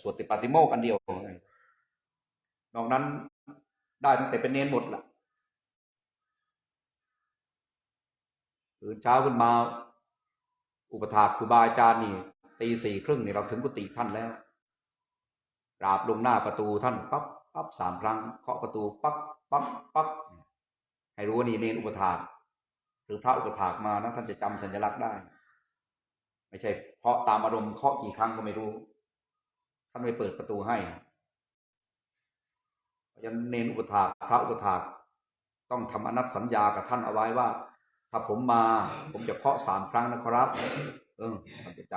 สวดติปาติโมกอันเดียวนอกนั้นได้ตั้งแต่เป็นเนนหมดละตื่นเช้าขึ้นมา อุปถาครูบาอาจารย์นี่ตีสี่ครึ่งนี่เราถึงกุฏิท่านแล้วกราบลงหน้าประตูท่านปั๊บปั๊บสามครั้งเคาะประตูปั๊บปั๊บปั๊บให้รู้ว่านี่เนนอุปถาหรือพระอุปถากมานะท่านจะจำสัญลักษณ์ได้ ไม่ใช่เพราะตามอารมณ์เคาะกี่ครั้งก็ไม่รู้ ท่านไม่เปิดประตูให้เพราะฉะนั้นเนนอุปถากพระอุปถากต้องทำอนัตสัญญากับท่านเอาไว้ว่า ถ้าผมมา ผมจะเคาะสามครั้งนะครับ เออท่านจะจ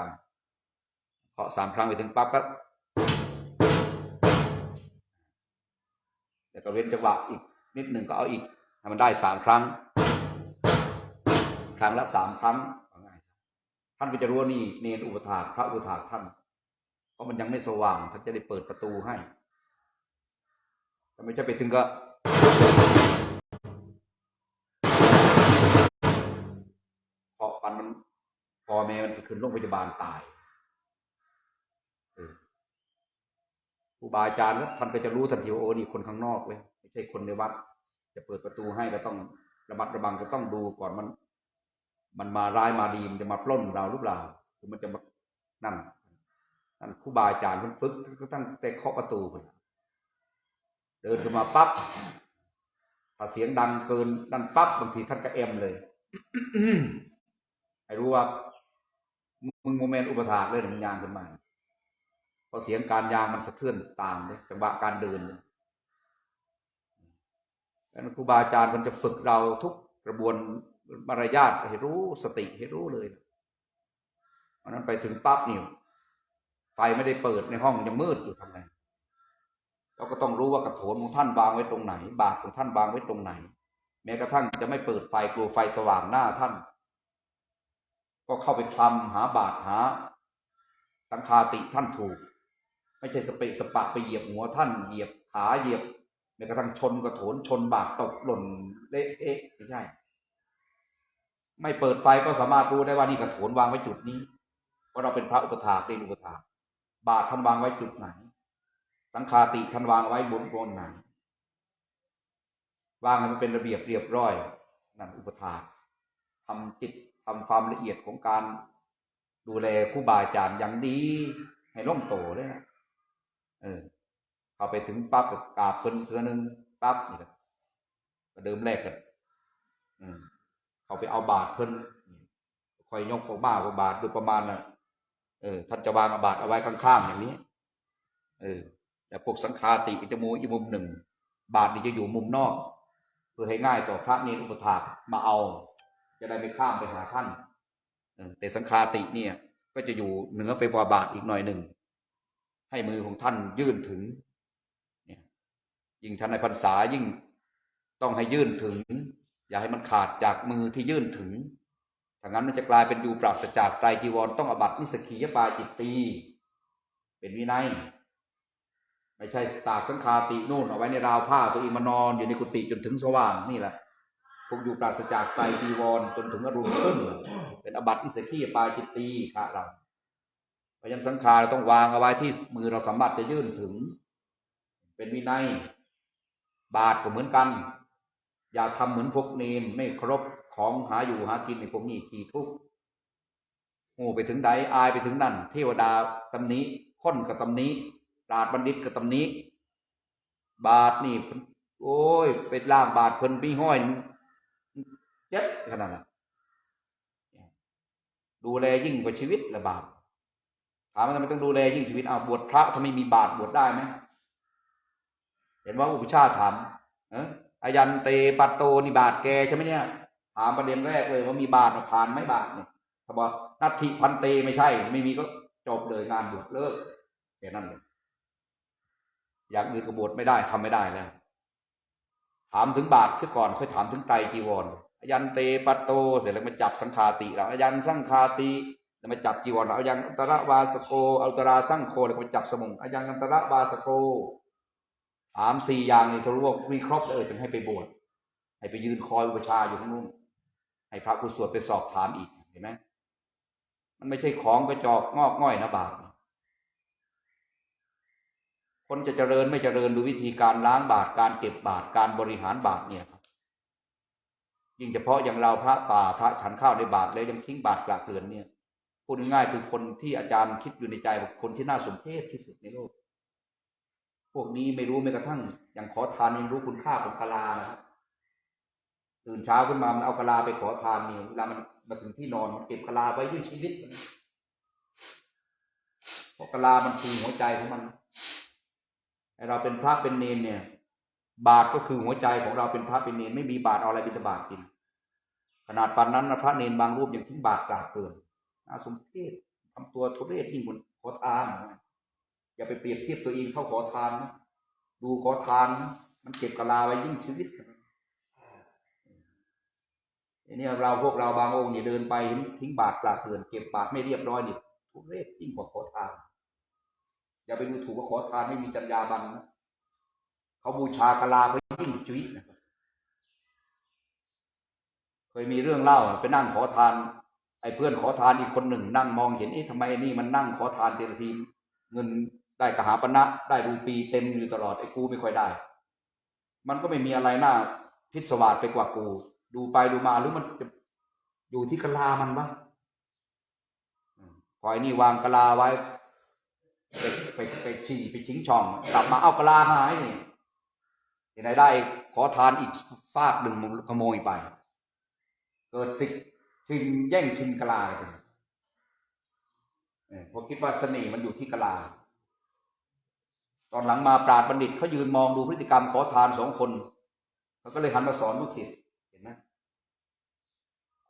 ำเคาะสามครั้งไปถึงปั๊บก็แล้วก็เว้นจังหวะอีกนิดหนึ่งก็เอาอีกให้มันได้สามครั้ง ครั้งละสามครั้งว่าง่ายท่านก็จะรู้ว่านี่เนรอุปถากพระอุปถากท่าน เพราะมันยังไม่สว่างท่านจะได้เปิดประตูให้แต่ไม่ใช่ไปถึงก็พราะปันมันพอแม่มันสิขึ้นโรงพยาบาลตายเออครูบาอาจารย์แล้วท่านก็จะรู้ทันทีว่าโอ้นี่คนข้างนอกเว้ยไม่ใช่คนในวัด จะเปิดประตูให้ก็ต้องระมัดระวังก็ต้องดูก่อนมัน มันมาร้ายมาดีมันจะมาปล้นเราหรือเปล่าหรือมันจะมานั่น นั่นครูบาอาจารย์เพิ่นฝึกตั้งแต่เคาะประตูพุ่นเดินขึ้นมาปั๊บถ้าเสียงดังเกินนั่นปั๊บบางทีท่านก็เอ็มเลยให้รู้ว่า มึงโมเมนต์อุปถากเลยมันยางขึ้นมาเพราะเสียงการยางมันสะเทือนตามเลยจังหวะการเดินดังนั้นครูบาอาจารย์มันจะฝึกเราทุกกระบวนมารยาทให้รู้สติให้รู้เลยเพราะนั้นไปถึงปั๊บนี่ ไฟไม่ได้เปิดในห้องยังมืดอยู่ทำไงเราก็ต้องรู้ว่ากระโถนของท่านวางไว้ตรงไหน บาตรของท่านวางไว้ตรงไหน แม้กระทั่งจะไม่เปิดไฟกลัวไฟสว่างหน้าท่าน ก็เข้าไปคลำหาบาตรหา สังคาติท่านถูก ไม่ใช่สเปะสปะไปเหยียบหัวท่านเหยียบขาเหยียบแม้กระทั่งชนกระโถนชนบาตรตกหล่นเละเทะไม่ใช่ ไม่เปิดไฟก็สามารถรู้ได้ว่านี่กระโถนวางไว้จุดนี้เพราะเราเป็นพระอุปถากเตนอุปถา บาตรท่านวางไว้จุดไหน สังคาติท่านวางไว้บนบนไหนวางให้มันเป็นระเบียบเรียบร้อยนั่นอุปถาทำจิตทำความละเอียดของการดูแลครูบาอาจารย์อย่างดี ให้ล่มโตเลยนะเออเข้าไปถึงปั๊บก็กราบเพิ่นเทือนึงปั๊บนี่แหละก็เดิมแรกกันอืมเขาไปเอาบาทเพิ่นคอยยกของบ้าของบาทดูประมาณน่ะ เออท่านจะวางอาบาทเอาไว้ข้างๆอย่างนี้ เออ แต่พวกสังฆาติจะมูอีกมุมหนึ่ง บาทนี่จะอยู่มุมนอก เพื่อให้ง่ายต่อพระเนรอุปถากมาเอา จะได้ไม่ข้ามไปหาท่านเออแต่สังฆาติเนี่ย ก็จะอยู่เหนือไปกว่าบาทอีกหน่อยหนึ่ง ให้มือของท่านยื่นถึงเนี่ยยิ่งท่านในพรรษายิ่งต้องให้ยื่นถึง อย่าให้มันขาดจากมือที่ยื่นถึง ถ้างั้นมันจะกลายเป็นอยู่ปราศจากไตรจีวรต้องอบัตินิสกียปาจิตตี เป็นวินัย ไม่ใช่ตากสังคาตินู่นเอาไว้ในราวผ้าตัวเองมานอนอยู่ในกุฏิจนถึงสว่างนี่แหละพวกอยู่ปราศจากไตรจีวรจนถึงอรุณขึ้นเป็นอบัตินิสกียปาจิตตีค่ะเราพราะฉะนั้นสังขารเราต้องวางเอาไว้ที่มือเราสามารถจะยื่นถึง เป็นวินัย บาทก็เหมือนกัน อย่าทำเหมือนพวกเนมไม่ครพ ของหาอยู่หากินในพวกนี้ทีทุกข์โง่ไปถึงใดอายไปถึงนั่น เทวดาตำนี้ค้นกับตำนี้ปราดบัณฑิตกับตำนี้ บาทนี่โอ้ยไปล่างบาทเพิ่นปีห้อยเจ็ดขนาดนั้นดูแลยิ่งกว่าชีวิตละบาทถามว่าทำไมต้องดูแลยิ่งชีวิตเอาบวชพระถ้าไมมีบาทบวชได้ไหมเห็นว่าอุปชาถามเอออายันเตปัตโตนิบาทแกใช่ไหมเนี่ย ถามประเด็นแรกเลยว่ามีบาทผ่านไหมบาทเนี่ยถ้าบอกนัตถิพันเตไม่ใช่ ไม่มีก็จบเลยงานบวชเลิกแค่นั้นเลยอย่างอื่นก็บวชไม่ได้ทำไม่ได้แล้วถามถึงบาทเสียก่อนค่อยถามถึงไตจีวรยันเตปัตโตเสร็จแล้วมาจับสังฆาติเราอายันสังฆาติแล้วมาจับจีวรเราอายันอัตระวาสโกอัลตราสังโฆแล้วก็มาจับสมุงอายันอัตระวาสโกถามสี่อย่างนี่ทะลุว่ามีครบเลยจึงให้ไปบวชให้ไปยืนคอยอุปชาอยู่ข้างนู้น ให้พระผู้สวดไปสอบถามอีกเห็นไหมมันไม่ใช่ของกระจอกงอกง่อยนะบาปคนจะเจริญไม่เจริญดูวิธีการล้างบาตรการเก็บบาตรการบริหารบาตรเนี่ยครับยิ่งเฉพาะอย่างเราพระป่าพระฉันข้าวในบาตรแล้วยังทิ้งบาตรกลากเกลื่อนเนี่ยพูดง่ายคือคนที่อาจารย์คิดอยู่ในใจว่าคนที่น่าสมเพชที่สุดในโลก พวกนี้ไม่รู้แม้กระทั่งอย่างขอทานยังรู้คุณค่าของกะลานะครับ ตื่นเช้าขึ้นมามันเอากะลาไปขอทานเนี่ยเวลามันมาถึงที่นอนมันเก็บกะลาไว้ด้วยชีวิตมันเพราะกะลามันคือหัวใจของมันไอเราเป็นพระเป็นเนนเนี่ย บาทก็คือหัวใจของเราเป็นพระเป็นเนนไม่มีบาทเอาอะไรบิณฑบาตกิน ขนาดปานนั้นนะพระเนนบางรูปยังทิ้งบาทกลาดเกินน่าสมเพชทำตัวทุเรศยิ่งกว่าขอทานอย่าไปเปรียบเทียบตัวเองเข้าขอทานนะดูขอทานนะมันเก็บกะลาไว้ยิ่งชีวิต อันนี้เราพวกเราบางองค์เนี่ยเดินไปทิ้งบาทกลาเกินเก็บบาทไม่เรียบร้อยนี่ทุเรศยิ่งกว่าขอทานอย่าไปดูถูกว่าขอทานไม่มีจรรยาบรรณนะเขาบูชากะลาไว้ยิ่งชีวิตนะเคยมีเรื่องเล่าไปนั่งขอทาน ไอ้เพื่อนขอทานอีกคนหนึ่ง นั่งมองเห็นเอ๊ะทำไมไอ้นี่มันนั่งขอทานเต็มทีเงินได้กหาปณะได้รูปีเต็มอยู่ตลอดไอ้กูไม่ค่อยได้ มันก็ไม่มีอะไรน่าพิศวาสไปกว่ากู ดูไปดูมาหรือมันจะอยู่ที่กะลามันบ้างพอไอ้นี่วางกะลาไว้ไปไปไปฉี่ไปทิ้งช่อง กลับมาเอากะลาหายนี่ที่ไหนได้ขอทานอีกฟากหนึ่งขโมยไป เกิดสิกชิงแย่งชิงกะลากันเออเพอคิดว่าเสน่ห์มันอยู่ที่กะลา ตอนหลังมาปราดบัณฑิตเขายืนมองดูพฤติกรรมขอทานสองคนเขาก็เลยหันมาสอนลูกศิษย์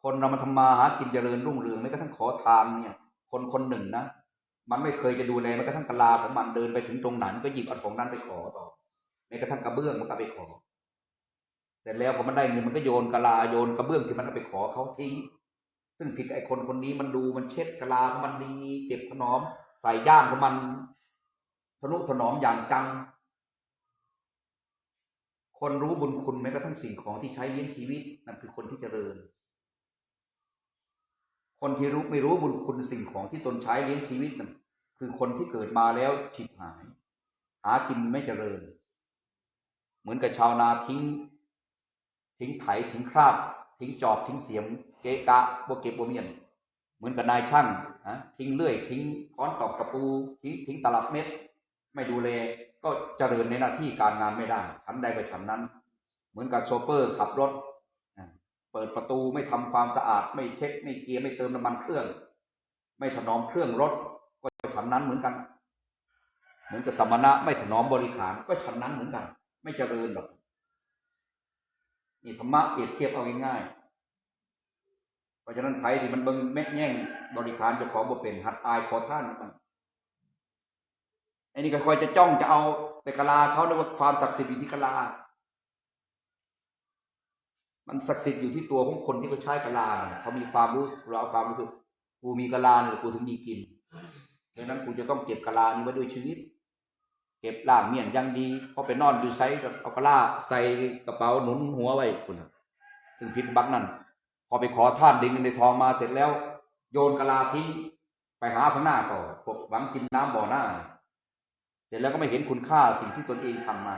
คนเรามาทำมาหากินเจริญรุ่งเรืองไม่กระทั่งขอทานเนี่ย คนคนหนึ่งนะมันไม่เคยจะดูแลแม้กระทั่งกะลาของมันเดินไปถึงตรงไหนมันก็หยิบเอาของนั้นไปขอต่อแม้กระทั่งกระเบื้องมันก็ไปขอเสร็จแล้วพอมันได้เงินมันก็โยนกะลาโยนกระเบื้องที่มันเอาไปขอเขาทิ้ง ซึ่งผิดไอ้คนคนนี้มันดูมันเช็ดกะลาของมันดีเก็บถนอม ใส่ย่ามของมันทนุถนอมอย่างจัง คนรู้บุญคุณแม้กระทั่งสิ่งของที่ใช้เลี้ยงชีวิตนั่นคือคนที่เจริญ คนที่รู้ไม่รู้บุญคุณสิ่งของที่ตนใช้เลี้ยงชีวิตนั่นคือคนที่เกิดมาแล้วฉิบหาย หากินไม่เจริญ เหมือนกับชาวนาทิ้ง ทิ้งไถทิ้งคราบ ทิ้งจอบทิ้งเสียม เกะกะบวเก็บบวเมียนเหมือนกับนายช่างฮะทิ้งเลื่อย ทิ้งค้อนตอกตะปู ทิ้งทิ้งตลับเม็ด ไม่ดูแลก็เจริญในหน้าที่การงานไม่ได้ฉันใดก็ฉันนั้น เหมือนกับโชเฟอร์ขับรถ เปิดประตูไม่ทำความสะอาด ไม่เช็คไม่เกียร์ไม่เติมน้ำมันเครื่อง ไม่ถนอมเครื่องรถ ก็ฉันนั้นเหมือนกัน เหมือนกับสมณะไม่ถนอมบริขารก็ฉันนั้นเหมือนกัน ไม่เจริญหรอกนี่ธรรมะเปรียบเทียบเอาง่ายๆเพราะฉะนั้นใครที่มันเบิ่งแม่แย่งบริขารเจ้าของบ่เป็นหัดอายขอท่านมันไอ้นี่ก็คอยจะจ้องจะเอาแต่กะลาเขาเรียกว่าความศักดิ์สิทธิ์อยู่ที่กะลา มันศักดิ์สิทธิ์อยู่ที่ตัวของคนที่เขาใช้กะลาเนี่ยเขามีความรู้เราเอาความรู้สึกกูมีกะลาเนี่ยกูถึงมีกินดังนั้นกูจะต้องเก็บกะลานี้ไว้ด้วยชีวิต เก็บล่างเมียนยังดีพอไปนอนอยู่ไซก็เอากะลาใส่กระเป๋าหนุนหัวไว้คุณซึ่งพิษบักนั่นพอไปขอท่านดิงเงินในทองมาเสร็จแล้ว โยนกะลาทิ้งไปหาข้างหน้าต่อพวกหวังกินน้ำบ่อหน้า เสร็จแล้วก็ไม่เห็นคุณค่าสิ่งที่ตนเองทำมา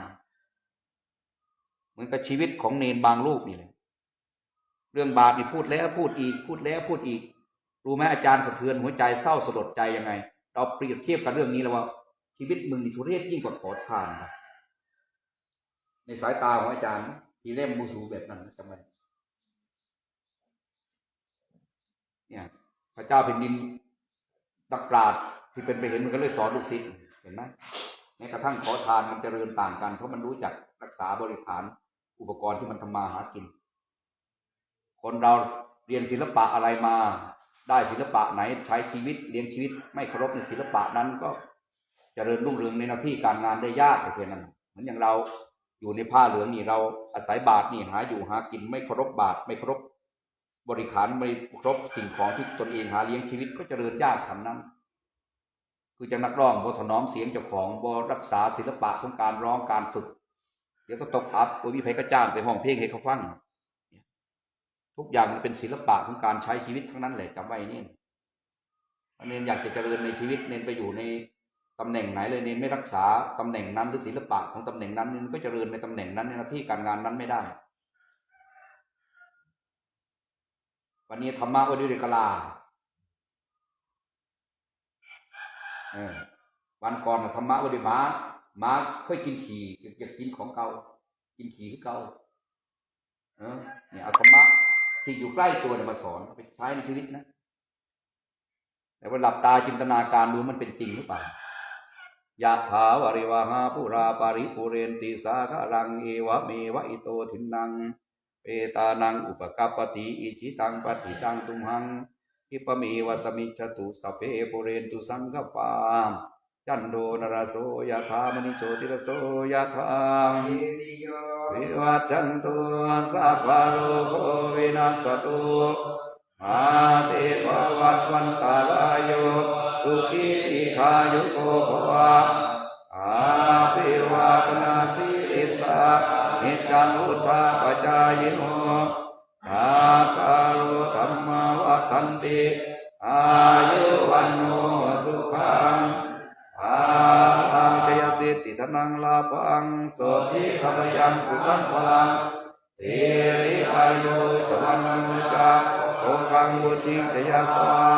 เหมือนกับชีวิตของเนนบางรูปนี่แหละ เรื่องบาปนี่พูดแล้วพูดอีก พูดแล้วพูดอีก รู้ไหมอาจารย์สะเทือนหัวใจเศร้าสลดใจยังไง เราเปรียบเทียบกับเรื่องนี้แล้วว่า ชีวิตมึงนี่ทุเรศยิ่งกว่าขอทานครับในสายตาของอาจารย์ ที่เล่มบูสูแบบนั้นนะจำไว้เนี่ย พระเจ้าแผ่นดินตักปราดที่เป็นไปเห็นมันก็เลยสอนลูกศิษย์เห็นไหมแม้กระทั่งขอทานมันเจริญต่างกัน เพราะมันรู้จักรักษาบริหารอุปกรณ์ที่มันทำมาหากิน คนเราเรียนศิลปะอะไรมา ได้ศิลปะไหนใช้ชีวิตเลี้ยงชีวิต ไม่เคารพในศิลปะนั้นก็เจริญรุ่งเรืองในหน้าที่การงานได้ยากไปเพียงนั้นเหมือนอย่างเราอยู่ในผ้าเหลืองนี่เราอาศัยบาทนี่หาอยู่หากินไม่เคารพบาทไม่เคารพบริขารไม่เคารพสิ่งของที่ตนเองหาเลี้ยงชีวิตก็เจริญยากทำนั้นคือจะนักร้องบถนอมเสียงเจ้าของบรักษาศิลปะของการร้องการฝึกเดี๋ยวก็ตกอับโอ้ยมีใครก็จ้างไปห้องเพลงให้เขาฟัง ทุกอย่างมันเป็นศิลปะของการใช้ชีวิตทั้งนั้นแหละจำไว้เนี่ยเนนอยากจะเจริญในชีวิตเน้นไปอยู่ในตำแหน่งไหนเลยเนี่ยไม่รักษาตำแหน่งนั้นหรือศิลปะของตำแหน่งนั้นเนี่ยมันก็เจริญในตำแหน่งนั้นในหน้าที่การงานนั้นไม่ได้ วันนี้ธรรมะวันนี้เดกลาเออวันก่อนธรรมะวันนี้หมาหมาเคยกินขี่เก็บกินของเก่ากินขี่คือเก่าเออเนี่ยเอาธรรมะ ที่อยู่ใกล้ตัวเนี่ยมาสอนไปใช้ในชีวิตนะแต่ว่าหลับตาจินตนาการดูมันเป็นจริงหรือเปล่ายะถาวริวหาปุราปาริปุเรนติสาคารังเอวะเมวะอิโตทินังเปตานังอุปกัปปติอิจิตังปฏิตังตุมหังอิปะเมวัตมิจฉตุสเพปุเรนตุสังกปาจันโดนรโสยะธามณิโชติรโสยะธาสิริโย วิวัจันตุสัพพะโลกโควินาสตุมาเตภวัตวันตาลายโยสุขีติขายุโกภวะอาภิวาทนาสิริสานิจังอุทธาปจายโน โสทิขพยังสุขังพลังสิริอายุจวันนุจาโอกังบุติเตยสวา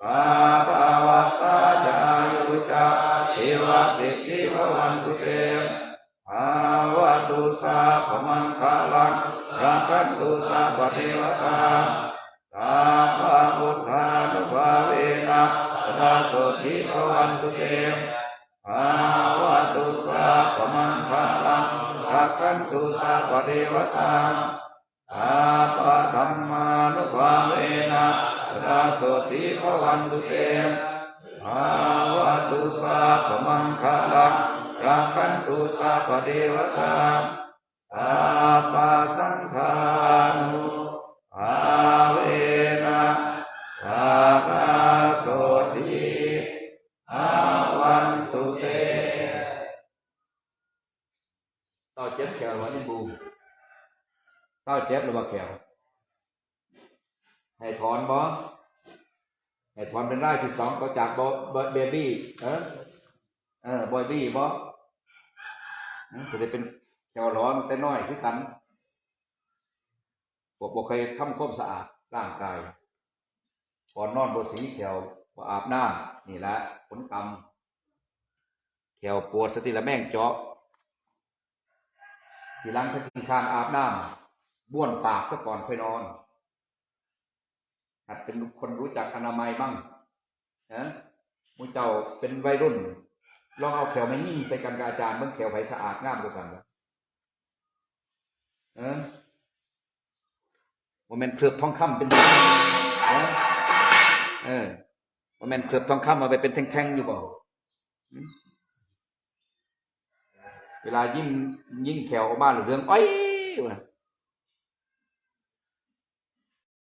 ปาตาวัสสาจายุจาเทวสิทธิภวันตุเตภาวะตุสาพมังคาลังรักขันตุสาปเทวตาตาภาพุทธานุภาเวนะตาโสทิภวันตุเตภา พมังคาลังรักขันตุสัพพเทวตาอาปะธรรมานุภาเวนะสดาสติภวันตุเตภาวะตุสัพมังคลังรักขันตุสัพพเทวตาอาปะสังฆา จ็บหรือว่าแขวให้ถอนบอสให้ถอนเป็นไร่ที่สองก็จากบอเบบี้เออเออบอยบี้บอสจะได้เป็นแขวร้อนแต่น้อยคือกันพวกบอเคยทำความสะอาดร่างกายก่อนนอนบสีแขวบอาบน้ำนี่แหละผลกรรมแขวปวดสติละแม่งเจาะทีหลังถ้ากินข้างอาบน้ำ บ้วนปากซะก่อนค่อยนอนหัดเป็นคนรู้จักอนามัยบ้างนะมูเจ้าเป็นวัยรุ่นลองเอาแขวมายิ่งใส่กันกับอาจารย์มันแขวไผสะอาดงามกว่ากันนะเออโมเมนต์เคลือบทองคำเป็นนะเออโมเมนต์เคลือบทองคำเอาไปเป็นแท่งๆอยู่เปล่าเวลายิ่งยิ่งแขวออกมาหรือเรื่องอ้อยวะ